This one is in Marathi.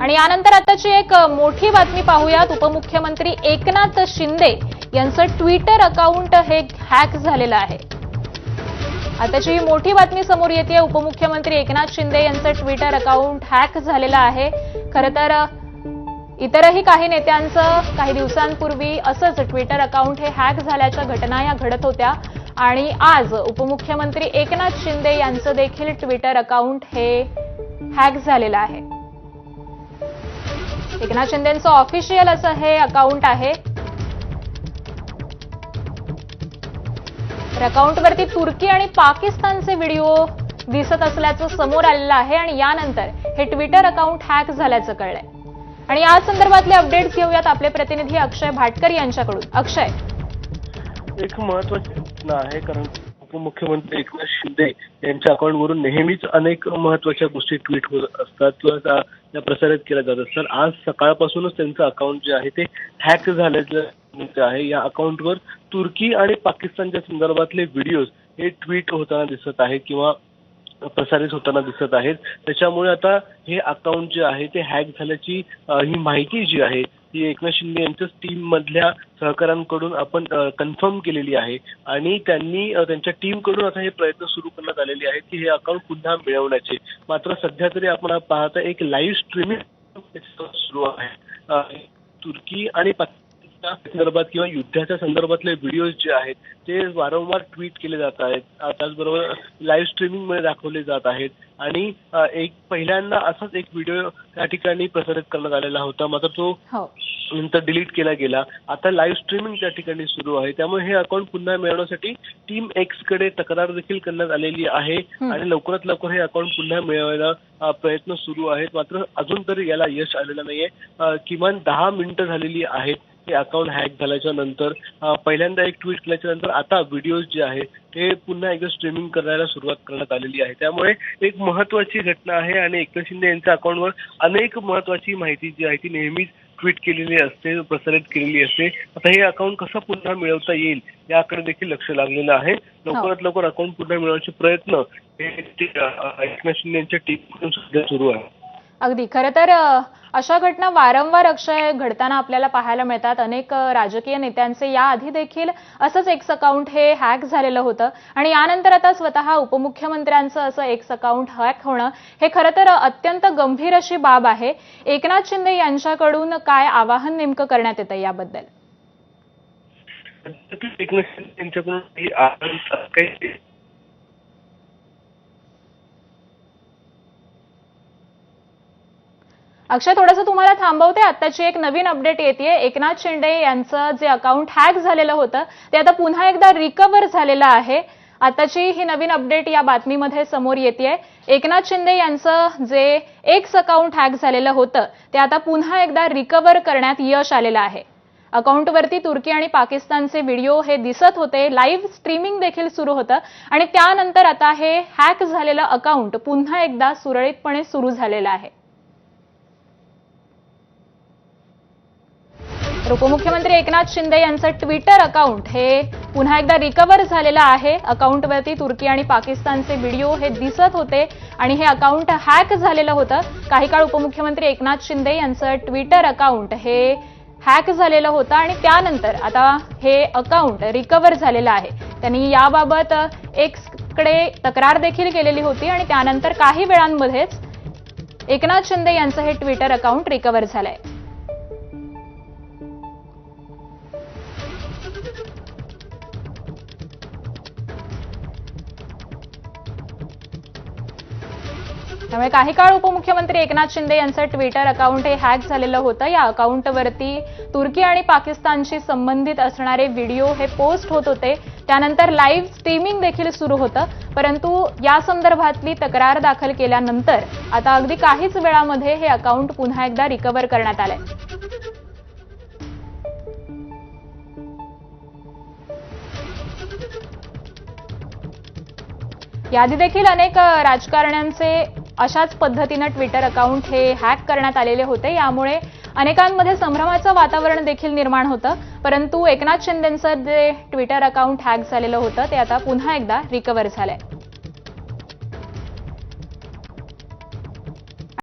आणि यानंतर आताची एक मोठी बातमी पाहूयात. उपमुख्यमंत्री एकनाथ शिंदे यांचं ट्विटर अकाउंट हे हॅक झालेलं आहे. आताची ही मोठी बातमी समोर येते. उपमुख्यमंत्री एकनाथ शिंदे यांचं ट्विटर अकाउंट हॅक झालेलं आहे. खरं तर इतरही काही नेत्यांचं काही दिवसांपूर्वी असंच ट्विटर अकाउंट हे हॅक झाल्याच्या घटना या घडत होत्या. आणि आज उपमुख्यमंत्री एकनाथ शिंदे यांचं देखील ट्विटर अकाउंट हे हॅक झालेलं आहे. एकनाथ शिंदेचं ऑफिशियल असं हे अकाउंट आहे. तर अकाउंटवरती तुर्की आणि पाकिस्तानचे व्हिडिओ दिसत असल्याचं समोर आलेलं आहे आणि यानंतर हे ट्विटर अकाउंट हॅक झाल्याचं कळलंय. आणि या संदर्भातले अपडेट्स घेऊयात आपले प्रतिनिधी अक्षय भाटकर यांच्याकडून. अक्षय. एक महत्वाची घटना आहे कारण उपमुख्यमंत्री एकनाथ शिंदे त्यांच्या अकाउंटवरून नेहमीच अनेक महत्त्वाच्या गोष्टी ट्विट होत असतात किंवा त्या प्रसारित केल्या जात असतात. आज सकाळपासूनच त्यांचं अकाउंट जे आहे ते हॅक झाल्याचं आहे. या अकाउंटवर तुर्की आणि पाकिस्तानच्या संदर्भातले व्हिडिओज हे ट्विट होताना दिसत आहे किंवा प्रसारित होताना दिसत आहेत. त्याच्यामुळे आता हे अकाउंट जे आहे ते हॅक झाल्याची ही माहिती जी आहे ही एकनाथ शिंदे यांच्याच टीम मधल्या सहकाऱ्यांकडून आपण कन्फर्म केलेली आहे. आणि त्यांनी त्यांच्या टीमकडून आता हे प्रयत्न सुरू करण्यात आलेले आहेत की हे अकाउंट पुन्हा मिळवण्याचे. मात्र सध्या तरी आपण पाहता एक लाईव्ह स्ट्रीमिंग सुरू आहे. तुर्की आणि पाकिस्तान संदर्भात किंवा युद्धाच्या संदर्भातले व्हिडिओज जे आहेत ते वारंवार ट्विट केले जात आहेत. त्याचबरोबर लाईव्ह स्ट्रीमिंगमध्ये दाखवले जात आहेत. आणि एक पहिल्यांदा असाच एक व्हिडिओ त्या ठिकाणी प्रसारित करण्यात आलेला होता. मात्र तो हो. नंतर डिलीट केला गेला. आता लाईव्ह स्ट्रीमिंग त्या ठिकाणी सुरू आहे. त्यामुळे हे अकाउंट पुन्हा मिळवण्यासाठी टीम एक्सकडे तक्रार देखील करण्यात आलेली आहे. आणि लवकरात लवकर हे अकाउंट पुन्हा मिळवायला प्रयत्न सुरू आहेत. मात्र अजून तरी याला यश आलेलं नाहीये. किमान दहा मिनिटं झालेली आहेत. हे अकाउंट हॅक झाल्याच्यानंतर पहिल्यांदा एक ट्विट केल्याच्यानंतर आता व्हिडिओज जे आहेत ते पुन्हा एकदा स्ट्रीमिंग करायला सुरुवात करण्यात आलेली आहे. त्यामुळे एक महत्वाची घटना आहे आणि एकनाथ शिंदे यांच्या अकाउंटवर अनेक महत्वाची माहिती जी आहे ती नेहमीच ट्विट केलेली असते प्रसारित केलेली असते. आता हे अकाउंट कसं पुन्हा मिळवता येईल याकडे देखील लक्ष लागलेलं आहे. लवकरात लवकर अकाउंट पुन्हा मिळवण्याचे प्रयत्न हे एकनाथ शिंदे यांच्या टीमकडून सध्या सुरू आहे. अगदी. खरं तर अशा घटना वारंवार अक्षय घडताना आपल्याला पाहायला मिळतात. अनेक राजकीय नेत्यांचे याआधी देखील असंच एक्स अकाउंट हे हॅक झालेलं होतं. आणि यानंतर आता स्वतः उपमुख्यमंत्र्यांचं असं एक्स अकाउंट हॅक होणं हे खरं तर अत्यंत गंभीर अशी बाब आहे. एकनाथ शिंदे यांच्याकडून काय आवाहन नेमकं करण्यात येतं याबद्दल? एकनाथ शिंदे यांच्याकडून काही आवाहन- काही अक्षय थोडंसं तुम्हाला थांबवते. आत्ताची एक नवीन अपडेट येते एकनाथ शिंदे यांचं जे अकाउंट हॅक झालेलं होतं ते आता पुन्हा एकदा रिकव्हर झालेलं आहे. आताची ही नवीन अपडेट या बातमीमध्ये समोर येते एकनाथ शिंदे यांचं जे एक्स अकाउंट हॅक झालेलं होतं ते आता पुन्हा एकदा रिकव्हर करण्यात यश आलेलं आहे. अकाउंटवरती तुर्की आणि पाकिस्तानचे व्हिडिओ हे दिसत होते. लाईव्ह स्ट्रीमिंग देखील सुरू होतं. आणि त्यानंतर आता हे हॅक झालेलं अकाउंट पुन्हा एकदा सुरळीतपणे सुरू झालेलं आहे. तर उपमुख्यमंत्री एकनाथ शिंदे यांचं ट्विटर अकाउंट हे पुन्हा एकदा रिकव्हर झालेलं आहे. अकाउंटवरती तुर्की आणि पाकिस्तानचे व्हिडिओ हे दिसत होते आणि हे अकाउंट हॅक झालेलं होतं. काही काळ उपमुख्यमंत्री एकनाथ शिंदे यांचं ट्विटर अकाउंट हे हॅक झालेलं होतं आणि त्यानंतर आता हे अकाउंट रिकव्हर झालेलं आहे. त्यांनी याबाबत एक्सकडे तक्रार देखील केलेली होती आणि त्यानंतर काही वेळांमध्येच एकनाथ शिंदे यांचं हे ट्विटर अकाउंट रिकव्हर झालंय. त्यामुळे काही काळ उपमुख्यमंत्री एकनाथ शिंदे यांचं ट्विटर अकाउंट हे हॅक झालेलं होतं. या अकाउंटवरती तुर्की आणि पाकिस्तानशी संबंधित असणारे व्हिडिओ हे पोस्ट होत होते. त्यानंतर लाईव्ह स्ट्रीमिंग देखील सुरू होतं. परंतु या संदर्भातली तक्रार दाखल केल्यानंतर आता अगदी काहीच वेळामध्ये हे अकाउंट पुन्हा एकदा रिकव्हर करण्यात आलंय. याआधी देखील अनेक राजकारण्यांचे अशाच पद्धतीनं ट्विटर अकाउंट हे हॅक करण्यात आलेले होते. यामुळे अनेकांमध्ये संभ्रमाचं वातावरण देखील निर्माण होतं. परंतु एकनाथ शिंदेंचं जे ट्विटर अकाउंट हॅक झालेलं होतं ते आता पुन्हा एकदा रिकव्हर झालंय.